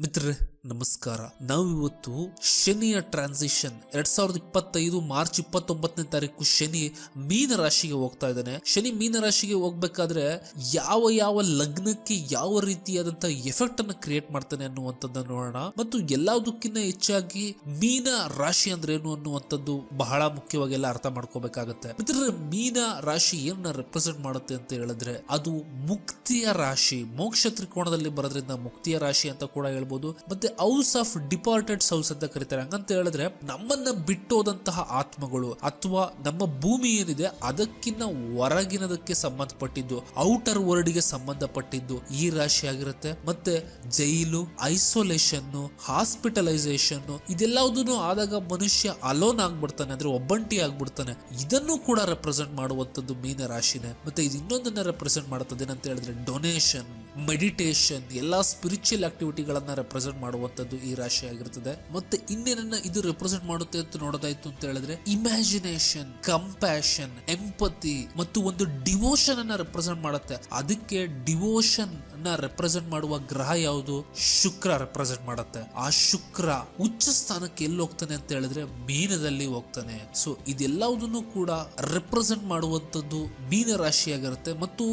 ಮಿತ್ರರೇ, ನಮಸ್ಕಾರ. ನಾವಿವತ್ತು ಶನಿಯ ಟ್ರಾನ್ಸಿಷನ್ ಎರಡ್ ಸಾವಿರದ ಇಪ್ಪತ್ತೈದು ಮಾರ್ಚ್ ಇಪ್ಪತ್ತೊಂಬತ್ತನೇ ತಾರೀಕು ಶನಿ ಮೀನ ರಾಶಿಗೆ ಹೋಗ್ತಾ ಇದ್ದಾನೆ. ಶನಿ ಮೀನ ರಾಶಿಗೆ ಹೋಗ್ಬೇಕಾದ್ರೆ ಯಾವ ಯಾವ ಲಗ್ನಕ್ಕೆ ಯಾವ ರೀತಿಯಾದಂತಹ ಎಫೆಕ್ಟ್ ಅನ್ನು ಕ್ರಿಯೇಟ್ ಮಾಡ್ತಾನೆ ಅನ್ನುವಂಥದ್ದು ನೋಡೋಣ. ಮತ್ತು ಎಲ್ಲದಕ್ಕಿಂತ ಹೆಚ್ಚಾಗಿ ಮೀನ ರಾಶಿ ಅಂದ್ರೆ ಏನು ಅನ್ನುವಂಥದ್ದು ಬಹಳ ಮುಖ್ಯವಾಗಿ ಎಲ್ಲ ಅರ್ಥ ಮಾಡ್ಕೋಬೇಕಾಗತ್ತೆ. ಮಿತ್ರ ಮೀನ ರಾಶಿ ಏನನ್ನ ರೆಪ್ರೆಸೆಂಟ್ ಮಾಡುತ್ತೆ ಅಂತ ಹೇಳಿದ್ರೆ ಅದು ಮುಕ್ತಿಯ ರಾಶಿ. ಮೋಕ್ಷ ತ್ರಿಕೋಣದಲ್ಲಿ ಬರೋದ್ರಿಂದ ಮುಕ್ತಿಯ ರಾಶಿ ಅಂತ ಕೂಡ ಹೇಳ್ಬೋದು. ಮತ್ತೆ ಹೌಸ್ ಆಫ್ ಡಿಪಾರ್ಟೆಡ್ ಹೌಸ್ ಅಂತ ಕರೀತಾರೆ. ಹಂಗಂತ ಹೇಳಿದ್ರೆ ನಮ್ಮನ್ನ ಬಿಟ್ಟೋದಂತಹ ಆತ್ಮಗಳು ಅಥವಾ ನಮ್ಮ ಭೂಮಿ ಏನಿದೆ ಅದಕ್ಕಿಂತ ಹೊರಗಿನದಕ್ಕೆ ಸಂಬಂಧಪಟ್ಟಿದ್ದು ಔಟರ್ ವರ್ಲ್ಡ್ಗೆ ಸಂಬಂಧಪಟ್ಟಿದ್ದು ಈ ರಾಶಿ ಆಗಿರುತ್ತೆ. ಮತ್ತೆ ಜೈಲು ಐಸೋಲೇಷನ್ ಹಾಸ್ಪಿಟಲೈಸೇಷನ್ ಇದೆಲ್ಲದನ್ನು ಆದಾಗ ಮನುಷ್ಯ ಅಲೋನ್ ಆಗ್ಬಿಡ್ತಾನೆ, ಅಂದ್ರೆ ಒಬ್ಬಂಟಿ ಆಗ್ಬಿಡ್ತಾನೆ. ಇದನ್ನು ಕೂಡ ರೆಪ್ರೆಸೆಂಟ್ ಮಾಡುವಂತದ್ದು ಮೀನ ರಾಶಿನೇ. ಮತ್ತೆ ಇದು ಇನ್ನೊಂದನ್ನ ರೆಪ್ರೆಸೆಂಟ್ ಮಾಡುತ್ತದೆ ಏನಂತ ಹೇಳಿದ್ರೆ ಡೊನೇಷನ್ ಮೆಡಿಟೇಷನ್ ಎಲ್ಲ ಸ್ಪಿರಿಚುವಲ್ ಆಕ್ಟಿವಿಟಿಗಳನ್ನ ರೆಪ್ರೆಸೆಂಟ್ ಮಾಡುವಂತದ್ದು ಈ ರಾಶಿ ಆಗಿರ್ತದೆ. ಮತ್ತೆ ಇನ್ನೇನನ್ನ ಇದು ರೆಪ್ರೆಸೆಂಟ್ ಮಾಡುತ್ತೆ ಅಂತ ನೋಡೋದಾಯ್ತು ಅಂತ ಹೇಳಿದ್ರೆ ಇಮ್ಯಾಜಿನೇಷನ್ ಕಂಪ್ಯಾಷನ್ ಎಂಪತಿ ಮತ್ತು ಒಂದು ಡಿವೋಷನ್ ಅನ್ನ ರೆಪ್ರೆಸೆಂಟ್ ಮಾಡುತ್ತೆ. ಅದಕ್ಕೆ ಡಿವೋಷನ್ ನ ರೆಪ್ರೆಸೆಂಟ್ ಮಾಡುವ ಗ್ರಹ ಯಾವುದು? ಶುಕ್ರ ರೆಪ್ರೆಸೆಂಟ್ ಮಾಡುತ್ತೆ. ಆ ಶುಕ್ರ ಉಚ್ಚ ಸ್ಥಾನಕ್ಕೆ ಎಲ್ಲಿ ಹೋಗ್ತಾನೆ ಅಂತ ಹೇಳಿದ್ರೆ ಮೀನದಲ್ಲಿ ಹೋಗ್ತಾನೆ. ಸೊ ಇದೆಲ್ಲವುದನ್ನು ಕೂಡ ರೆಪ್ರೆಸೆಂಟ್ ಮಾಡುವಂತದ್ದು ಮೀನ ರಾಶಿಯಾಗಿರುತ್ತೆ ಮತ್ತು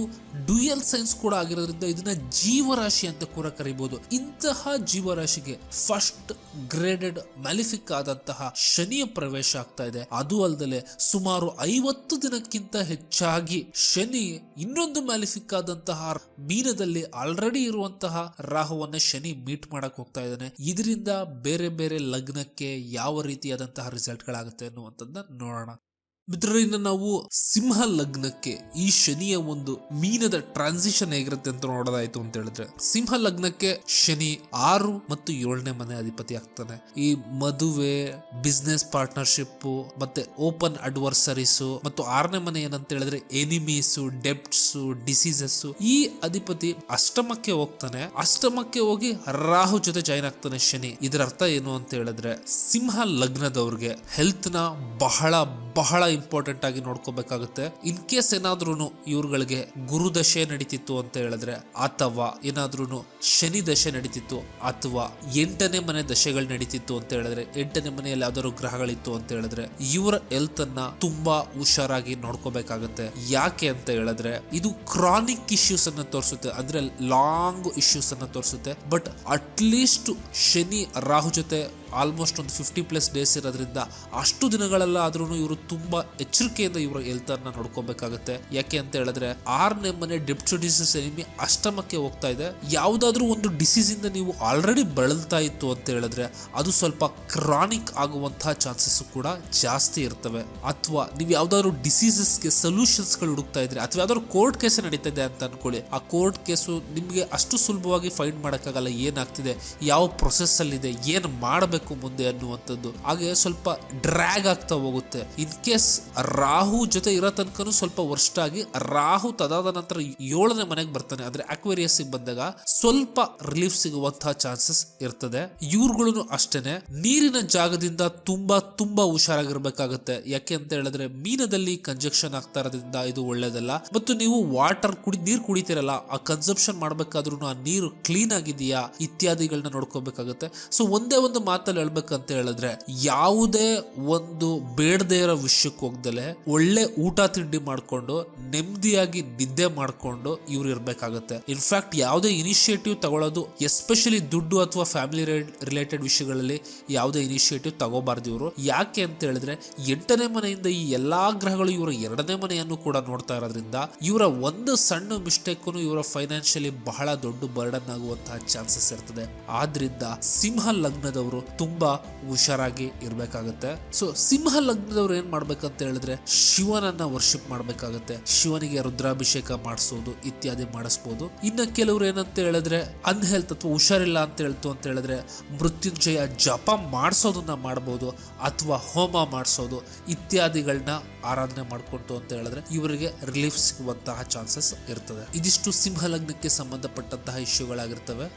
ಡ್ಯೂಯಲ್ ಸೈನ್ಸ್ ಕೂಡ ಆಗಿರೋದ್ರಿಂದ ಇದನ್ನ ಜೀವರಾಶಿ ಅಂತ ಕೂಡ ಕರಿಬಹುದು ಇಂತಹ ಜೀವರಾಶಿಗೆ ಫಸ್ಟ್ ಗ್ರೇಡೆಡ್ ಮ್ಯಾಲಿಫಿಕ್ ಆದಂತಹ ಶನಿಯ ಪ್ರವೇಶ ಆಗ್ತಾ ಇದೆ. ಅದು ಅಲ್ಲದೆ ಸುಮಾರು ಐವತ್ತು ದಿನಕ್ಕಿಂತ ಹೆಚ್ಚಾಗಿ ಶನಿ ಇನ್ನೊಂದು ಮ್ಯಾಲಿಫಿಕ್ ಆದಂತಹ ಮೀನದಲ್ಲಿ ಆಲ್ರೆಡಿ ಇರುವಂತಹ ರಾಹುವನ್ನ ಶನಿ ಮೀಟ್ ಮಾಡಕ್ ಹೋಗ್ತಾ ಇದ್ದಾನೆ. ಇದರಿಂದ ಬೇರೆ ಬೇರೆ ಲಗ್ನಕ್ಕೆ ಯಾವ ರೀತಿಯಾದಂತಹ ರಿಸಲ್ಟ್ ಗಳಾಗುತ್ತೆ ಅನ್ನುವಂಥದ್ದನ್ನ ನೋಡೋಣ. ಇನ್ನು ನಾವು ಸಿಂಹ ಲಗ್ನಕ್ಕೆ ಈ ಶನಿಯ ಒಂದು ಮೀನದ ಟ್ರಾನ್ಸಿಷನ್ ಹೇಗಿರುತ್ತೆ ಅಂತ ನೋಡೋದಾಯ್ತು ಅಂತ ಹೇಳಿದ್ರೆ, ಸಿಂಹ ಲಗ್ನಕ್ಕೆ ಶನಿ ಆರು ಮತ್ತು ಏಳನೇ ಮನೆ ಅಧಿಪತಿ ಆಗ್ತಾನೆ. ಈ ಮದುವೆ ಬಿಸ್ನೆಸ್ ಪಾರ್ಟ್ನರ್ಶಿಪ್ ಮತ್ತೆ ಓಪನ್ ಅಡ್ವರ್ಸರೀಸ್ ಮತ್ತು ಆರನೇ ಮನೆ ಏನಂತ ಹೇಳಿದ್ರೆ ಎನಿಮೀಸ್ ಡೆಪ್ಟ್ಸ್ ಡಿಸೀಸಸ್ ಈ ಅಧಿಪತಿ ಅಷ್ಟಮಕ್ಕೆ ಹೋಗ್ತಾನೆ. ಅಷ್ಟಮಕ್ಕೆ ಹೋಗಿ ರಾಹು ಜೊತೆ ಜಾಯಿನ್ ಆಗ್ತಾನೆ ಶನಿ. ಇದರ ಅರ್ಥ ಏನು ಅಂತ ಹೇಳಿದ್ರೆ, ಸಿಂಹ ಲಗ್ನದವ್ರಿಗೆ ಹೆಲ್ತ್ನ ಬಹಳ ಬಹಳ ಇಂಪಾರ್ಟೆಂಟ್ ಆಗಿ ನೋಡ್ಕೋಬೇಕಾಗುತ್ತೆ. ಇನ್ ಕೇಸ್ ಏನಾದ್ರೂ ಇವ್ರುಗಳಿಗೆ ಗುರು ದಶೆ ನಡೀತಿತ್ತು ಅಂತ ಹೇಳಿದ್ರೆ, ಅಥವಾ ಏನಾದ್ರೂ ಶನಿ ದಶೆ ನಡೀತಿತ್ತು, ಅಥವಾ ಎಂಟನೇ ಮನೆ ದಶೆಗಳು ನಡೀತಿತ್ತು ಅಂತ ಹೇಳಿದ್ರೆ, ಎಂಟನೇ ಮನೆಯಲ್ಲಿ ಯಾವ್ದಾದ್ರು ಗ್ರಹಗಳಿತ್ತು ಅಂತ ಹೇಳಿದ್ರೆ, ಇವರ ಹೆಲ್ತ್ ಅನ್ನ ತುಂಬಾ ಹುಷಾರಾಗಿ ನೋಡ್ಕೋಬೇಕಾಗುತ್ತೆ. ಯಾಕೆ ಅಂತ ಹೇಳಿದ್ರೆ, ಇದು ಕ್ರಾನಿಕ್ ಇಶ್ಯೂಸ್ ಅನ್ನ ತೋರಿಸುತ್ತೆ. ಅಂದ್ರೆ ಲಾಂಗ್ ಇಶ್ಯೂಸ್ ಅನ್ನ ತೋರಿಸುತ್ತೆ. ಬಟ್ ಅಟ್ಲೀಸ್ಟ್ ಶನಿ, ರಾಹು ಜೊತೆ ಆಲ್ಮೋಸ್ಟ್ ಒಂದು ಫಿಫ್ಟಿ ಪ್ಲಸ್ ಡೇಸ್ ಇರೋದ್ರಿಂದ ಅಷ್ಟು ದಿನಗಳೆಲ್ಲ ಆದ್ರೂ ಇವರು ತುಂಬಾ ಎಚ್ಚರಿಕೆಯಿಂದ ಇವರ ಹೆಲ್ತ್ ಅನ್ನ ನೋಡ್ಕೋಬೇಕಾಗುತ್ತೆ. ಯಾಕೆ ಅಂತ ಹೇಳಿದ್ರೆ ಆರ್ ನೆಮ್ಮನೆ ಡೆಪ್ಟು ಡಿಸೀಸ್ ಎನಿಮಿ ಅಷ್ಟಮಕ್ಕೆ ಹೋಗ್ತಾ ಇದೆ. ಯಾವುದಾದ್ರೂ ಒಂದು ಡಿಸೀಸ್ ಇಂದ ನೀವು ಆಲ್ರೆಡಿ ಬಳಲ್ತಾ ಇತ್ತು ಅಂತ ಹೇಳಿದ್ರೆ, ಅದು ಸ್ವಲ್ಪ ಕ್ರಾನಿಕ್ ಆಗುವಂತಹ ಚಾನ್ಸಸ್ ಕೂಡ ಜಾಸ್ತಿ ಇರ್ತವೆ. ಅಥವಾ ನೀವು ಯಾವ್ದಾದ್ರು ಡಿಸೀಸಸ್ಗೆ ಸೊಲ್ಯೂಷನ್ಸ್ಗಳು ಹುಡುಕ್ತಾ ಇದ್ರೆ, ಅಥವಾ ಯಾವ್ದಾದ್ರು ಕೋರ್ಟ್ ಕೇಸ್ ನಡೀತಾ ಇದೆ ಅಂತ ಅನ್ಕೊಳ್ಳಿ. ಆ ಕೋರ್ಟ್ ಕೇಸು ನಿಮಗೆ ಅಷ್ಟು ಸುಲಭವಾಗಿ ಫೈಂಡ್ ಮಾಡೋಕ್ಕಾಗಲ್ಲ, ಏನಾಗ್ತಿದೆ, ಯಾವ ಪ್ರೊಸೆಸ್ ಅಲ್ಲಿ ಇದೆ ಏನ್ ಮಾಡಬೇಕು ಮುಂದೆ ಅನ್ನುವಂಥದ್ದು. ಹಾಗೆ ಸ್ವಲ್ಪ ಡ್ರ್ಯಾಗ್ ಆಗ್ತಾ ಹೋಗುತ್ತೆ. ಇನ್ ಕೇಸ್ ರಾಹು ಜೊತೆ ಇರೋ ತನಕನೂ ಸ್ವಲ್ಪ ವರ್ಷ ಆಗಿ ರಾಹು ತದಾದ ನಂತರ ಏಳನೇ ಮನೆಗೆ ಬರ್ತಾನೆ. ಅಂದ್ರೆ ಅಕ್ವೇರಿಯಸ್ ಬಂದಾಗ ಸ್ವಲ್ಪ ರಿಲೀಫ್ ಸಿಗುವಂತಹ ಚಾನ್ಸಸ್ ಇರ್ತದೆ. ಇವ್ರುಗಳು ಅಷ್ಟೇನೆ. ನೀರಿನ ಜಾಗದಿಂದ ತುಂಬಾ ತುಂಬಾ ಹುಷಾರಾಗಿರ್ಬೇಕಾಗತ್ತೆ. ಯಾಕೆ ಅಂತ ಹೇಳಿದ್ರೆ ಮೀನದಲ್ಲಿ ಕಂಜಕ್ಷನ್ ಆಗ್ತಾ ಇರೋದ್ರಿಂದ ಇದು ಒಳ್ಳೇದಲ್ಲ. ಮತ್ತು ನೀವು ವಾಟರ್ ಕುಡಿ, ನೀರು ಕುಡಿತೀರಲ್ಲ, ಆ ಕನ್ಸಂಪ್ಷನ್ ಮಾಡ್ಬೇಕಾದ್ರೂ ಆ ನೀರು ಕ್ಲೀನ್ ಆಗಿದೆಯಾ ಇತ್ಯಾದಿಗಳನ್ನ ನೋಡ್ಕೋಬೇಕಾಗುತ್ತೆ. ಸೊ ಒಂದೇ ಒಂದು ಮಾತಲ್ಲಿ ಹೇಳ್ಬೇಕಂತ ಹೇಳಿದ್ರೆ ಯಾವುದೇ ಒಂದು ಬೇಡದೇ ಇರೋ ವಿಷಯಕ್ಕೆ ಹೋಗ್ದಲೆ ಒಳ್ಳೆ ಊಟ ತಿಂಡಿ ಮಾಡ್ಕೊಂಡು, ನೆಮ್ಮದಿಯಾಗಿ ನಿದ್ದೆ ಮಾಡ್ಕೊಂಡು ಇವ್ರು ಇರ್ಬೇಕಾಗತ್ತೆ. ಇನ್ಫ್ಯಾಕ್ಟ್ ಯಾವುದೇ ಇನಿಷಿಯೇಟಿವ್ ತಗೊಳ್ಳೋದು ಎಸ್ಪೆಷಲಿ ದುಡ್ಡು ಅಥವಾ ಫ್ಯಾಮಿಲಿ ರಿಲೇಟೆಡ್ ವಿಷಯಗಳಲ್ಲಿ ಯಾವುದೇ ಇನಿಷಿಯೇಟಿವ್ ತಗೋಬಾರ್ದು ಇವರು. ಯಾಕೆ ಅಂತ ಹೇಳಿದ್ರೆ, ಎಂಟನೇ ಮನೆಯಿಂದ ಈ ಎಲ್ಲಾ ಗ್ರಹಗಳು ಇವರ ಎರಡನೇ ಮನೆಯನ್ನು ಕೂಡ ನೋಡ್ತಾ ಇರೋದ್ರಿಂದ ಇವರ ಒಂದು ಸಣ್ಣ ಮಿಸ್ಟೇಕ್ ಇವರ ಫೈನಾನ್ಷಿಯಲಿ ಬಹಳ ದೊಡ್ಡ ಬರ್ಡನ್ ಆಗುವಂತಹ ಚಾನ್ಸಸ್ ಇರ್ತದೆ. ಆದ್ರಿಂದ ಸಿಂಹ ಲಗ್ನದವರು ತುಂಬಾ ಹುಷಾರಾಗಿ ಇರಬೇಕಾಗುತ್ತೆ. ಸೊ ಸಿಂಹ ಲಗ್ನದವ್ರು ಏನ್ ಮಾಡ್ಬೇಕಂತ ಹೇಳಿದ್ರೆ, ಶಿವನನ್ನ ವರ್ಷಿಪ್ ಮಾಡ್ಬೇಕಾಗತ್ತೆ. ಶಿವನಿಗೆ ರುದ್ರಾಭಿಷೇಕ ಮಾಡಿಸೋದು, ಇತ್ಯಾದಿ ಮಾಡಿಸ್ಬೋದು. ಇನ್ನ ಕೆಲವರು ಏನಂತ ಹೇಳಿದ್ರೆ ಅನ್ಹೆಲ್ತ್ ಅಥವಾ ಹುಷಾರಿಲ್ಲ ಅಂತ ಹೇಳ್ತು ಅಂತ ಹೇಳಿದ್ರೆ, ಮೃತ್ಯುಂಜಯ ಜಪ ಮಾಡಿಸೋದನ್ನ ಮಾಡ್ಬೋದು, ಅಥವಾ ಹೋಮ ಮಾಡಿಸೋದು ಇತ್ಯಾದಿಗಳನ್ನ ಆರಾಧನೆ ಮಾಡ್ಕೊಂಡು ಅಂತ ಹೇಳಿದ್ರೆ, ಇವರಿಗೆ ರಿಲೀಫ್ ಸಿಗುವಂತಹ ಚಾನ್ಸಸ್ ಇರ್ತದೆ. ಇದಿಷ್ಟು ಸಿಂಹ ಲಗ್ನಕ್ಕೆ ಸಂಬಂಧಪಟ್ಟಂತಹ ಇಶ್ಯೂಗಳಾಗಿರ್ತವೆ